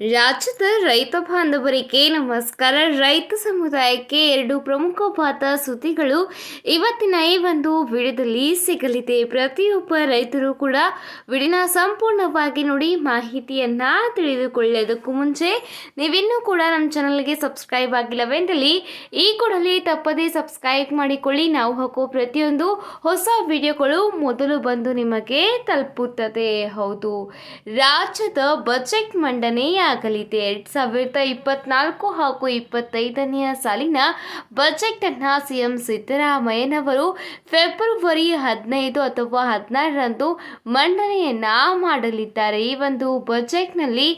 ರಾಜ್ಯದ ರೈತ ಬಾಂಧವರಿಗೆ ನಮಸ್ಕಾರ. ರೈತ ಸಮುದಾಯಕ್ಕೆ ಎರಡು ಪ್ರಮುಖವಾದ ಸುದ್ದಿಗಳು. ಇವತ್ತಿನ ಈ ಒಂದು ವಿಡಿಯೋದಲ್ಲಿ ಸಿಗಲಿದೆ. ಪ್ರತಿಯೊಬ್ಬ ರೈತರು ಕೂಡ ವಿಡಿಯೋನ ಸಂಪೂರ್ಣವಾಗಿ ನೋಡಿ ಮಾಹಿತಿಯನ್ನ ತಿಳಿದುಕೊಳ್ಳೋದಕ್ಕೂ ಮುಂಚೆ ನೀವಿನ್ನೂ ಕೂಡ ನಮ್ಮ ಚಾನಲ್ಗೆ ಸಬ್ಸ್ಕ್ರೈಬ್ ಆಗಿಲ್ಲವೆಂದಲ್ಲಿ ಈ ಕೂಡಲೇ ತಪ್ಪದೇ ಸಬ್ಸ್ಕ್ರೈಬ್ ಮಾಡಿಕೊಳ್ಳಿ. ನಾವು ಹಾಕೋ ಪ್ರತಿಯೊಂದು ಹೊಸ ವಿಡಿಯೋಗಳು ಮೊದಲು ಬಂದು ನಿಮಗೆ ತಲುಪುತ್ತದೆ. ಹೌದು. ರಾಜ್ಯದ ಬಜೆಟ್ ಮಂಡನೆಯಾಗಲಿದೆ ಎರಡ್ ಸಾವಿರದ ಇಪ್ಪತ್ನಾಲ್ಕು ಹಾಗೂ ಇಪ್ಪತ್ತೈದನೆಯ ಸಾಲಿನ ಬಜೆಟ್ ಅನ್ನ ಸಿಎಂ ಸಿದ್ದರಾಮಯ್ಯನವರು ಫೆಬ್ರವರಿ ಹದಿನೈದು ಅಥವಾ ಹದಿನಾರರಂದು ಮಂಡನೆಯನ್ನ ಮಾಡಲಿದ್ದಾರೆ. ಈ ಒಂದು ಬಜೆಟ್ನಲ್ಲಿ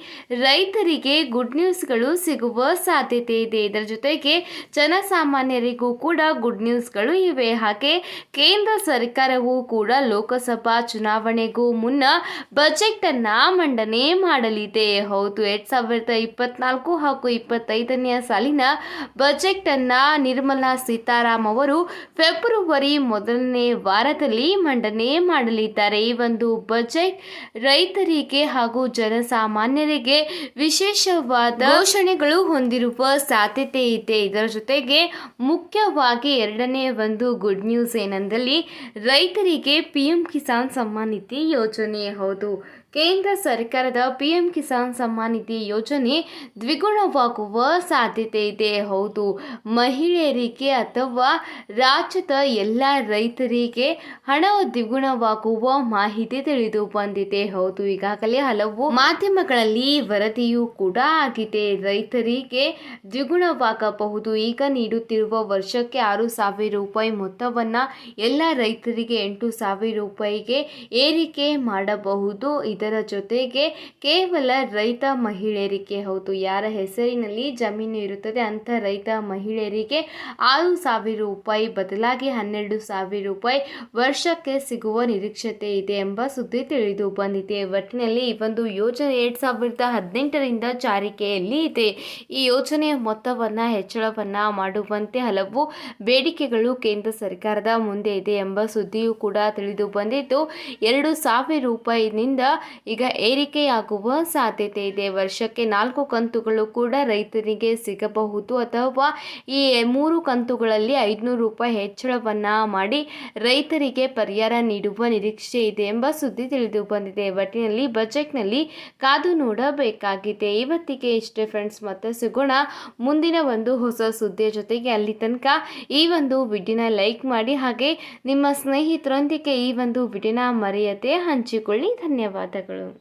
ರೈತರಿಗೆ ಗುಡ್ ನ್ಯೂಸ್ಗಳು ಸಿಗುವ ಸಾಧ್ಯತೆ ಇದೆ. ಇದರ ಜೊತೆಗೆ ಜನಸಾಮಾನ್ಯರಿಗೂ ಕೂಡ ಗುಡ್ ನ್ಯೂಸ್ಗಳು ಇವೆ. ಹಾಗೆ ಕೇಂದ್ರ ಸರ್ಕಾರವು ಕೂಡ ಲೋಕಸಭಾ ಚುನಾವಣೆಗೂ ಮುನ್ನ ಬಜೆಟ್ ಅನ್ನ ಮಂಡನೆ ಮಾಡಲಿದೆ. ಹೌದು ಎರಡ್ ಸಾವಿರದ ಇಪ್ಪತ್ನಾಲ್ಕು ಹಾಗೂ ಇಪ್ಪತ್ತೈದನೆಯ ಸಾಲಿನ ಬಜೆಟ್ ಅನ್ನ ನಿರ್ಮಲಾ ಸೀತಾರಾಮ್ ಅವರು ಫೆಬ್ರವರಿ ಮೊದಲನೇ ವಾರದಲ್ಲಿ ಮಂಡನೆ ಮಾಡಲಿದ್ದಾರೆ. ಈ ಒಂದು ಬಜೆಟ್ ರೈತರಿಗೆ ಹಾಗೂ ಜನಸಾಮಾನ್ಯರಿಗೆ ವಿಶೇಷವಾದ ಘೋಷಣೆಗಳು ಹೊಂದಿರುವ ಸಾಧ್ಯತೆ ಇದೆ. ಇದರ ಜೊತೆಗೆ ಮುಖ್ಯವಾಗಿ ಎರಡನೇ ಒಂದು ಗುಡ್ ನ್ಯೂಸ್ ಏನಂದಲ್ಲಿ ರೈತರಿಗೆ ಪಿಎಂ ಕಿಸಾನ್ ಸಮ್ಮಾನ್ ನಿಧಿ ಯೋಜನೆ. ಹೌದು ಕೇಂದ್ರ ಸರ್ಕಾರದ ಪಿಎಂ ಕಿಸಾನ್ ಸಮ್ಮಾನ್ ನಿಧಿ ಯೋಜನೆ ದ್ವಿಗುಣವಾಗುವ ಸಾಧ್ಯತೆ ಇದೆ. ಹೌದು, ಮಹಿಳೆಯರಿಗೆ ಅಥವಾ ರಾಜ್ಯದ ಎಲ್ಲ ರೈತರಿಗೆ ಹಣ ದ್ವಿಗುಣವಾಗುವ ಮಾಹಿತಿ ತಿಳಿದು ಬಂದಿದೆ. ಹೌದು, ಈಗಾಗಲೇ ಹಲವು ಮಾಧ್ಯಮಗಳಲ್ಲಿ ವರದಿಯೂ ಕೂಡ ಆಗಿದೆ. ರೈತರಿಗೆ ದ್ವಿಗುಣವಾಗಬಹುದು. ಈಗ ನೀಡುತ್ತಿರುವ ವರ್ಷಕ್ಕೆ ಆರು ಸಾವಿರ ರೂಪಾಯಿ ಮೊತ್ತವನ್ನು ಎಲ್ಲ ರೈತರಿಗೆ ಎಂಟು ಸಾವಿರ ರೂಪಾಯಿಗೆ ಏರಿಕೆ ಮಾಡಬಹುದು. ಜೊತೆಗೆ ಕೇವಲ ರೈತ ಮಹಿಳೆಯರಿಗೆ ಹೌದು, ಯಾರ ಹೆಸರಿನಲ್ಲಿ ಜಮೀನು ಇರುತ್ತದೆ ಅಂಥ ರೈತ ಮಹಿಳೆಯರಿಗೆ ಆರು ಸಾವಿರ ರೂಪಾಯಿ ಬದಲಾಗಿ ಹನ್ನೆರಡು ಸಾವಿರ ರೂಪಾಯಿ ವರ್ಷಕ್ಕೆ ಸಿಗುವ ನಿರೀಕ್ಷತೆ ಇದೆ ಎಂಬ ಸುದ್ದಿ ತಿಳಿದು ಬಂದಿದೆ. ಒಟ್ಟಿನಲ್ಲಿ ಈ ಒಂದು ಯೋಜನೆ ಎರಡು ಸಾವಿರದ ಹದಿನೆಂಟರಿಂದ ಜಾರಿಕೆಯಲ್ಲಿ ಇದೆ. ಈ ಯೋಜನೆಯ ಮೊತ್ತವನ್ನು, ಹೆಚ್ಚಳವನ್ನು ಮಾಡುವಂತೆ ಹಲವು ಬೇಡಿಕೆಗಳು ಕೇಂದ್ರ ಸರ್ಕಾರದ ಮುಂದೆ ಇದೆ ಎಂಬ ಸುದ್ದಿಯೂ ಕೂಡ ತಿಳಿದು ಬಂದಿದ್ದು, ಎರಡು ಸಾವಿರ ರೂಪಾಯಿನಿಂದ ಈಗ ಏರಿಕೆಯಾಗುವ ಸಾಧ್ಯತೆ ಇದೆ. ವರ್ಷಕ್ಕೆ ನಾಲ್ಕು ಕಂತುಗಳು ಕೂಡ ರೈತರಿಗೆ ಸಿಗಬಹುದು ಅಥವಾ ಈ ಮೂರು ಕಂತುಗಳಲ್ಲಿ ಐದುನೂರು ರೂಪಾಯಿ ಹೆಚ್ಚಳವನ್ನು ಮಾಡಿ ರೈತರಿಗೆ ಪರಿಹಾರ ನೀಡುವ ನಿರೀಕ್ಷೆ ಇದೆ ಎಂಬ ಸುದ್ದಿ ತಿಳಿದು ಬಂದಿದೆ. ಒಟ್ಟಿನಲ್ಲಿ ಬಜೆಟ್ನಲ್ಲಿ ಕಾದು ನೋಡಬೇಕಾಗಿದೆ. ಇವತ್ತಿಗೆ ಇಷ್ಟೇ ಫ್ರೆಂಡ್ಸ್ ಮತ್ತೆ ಸಿಗೋಣ. ಮುಂದಿನ ಒಂದು ಹೊಸ ಸುದ್ದಿಯ ಜೊತೆಗೆ ಅಲ್ಲಿ ತನಕ ಈ ಒಂದು ವಿಡಿಯೋನ ಲೈಕ್ ಮಾಡಿ ಹಾಗೆ ನಿಮ್ಮ ಸ್ನೇಹಿತರೊಂದಿಗೆ ಈ ಒಂದು ವಿಡಿಯೋನ ಮರೆಯದೆ ಹಂಚಿಕೊಳ್ಳಿ. 可能。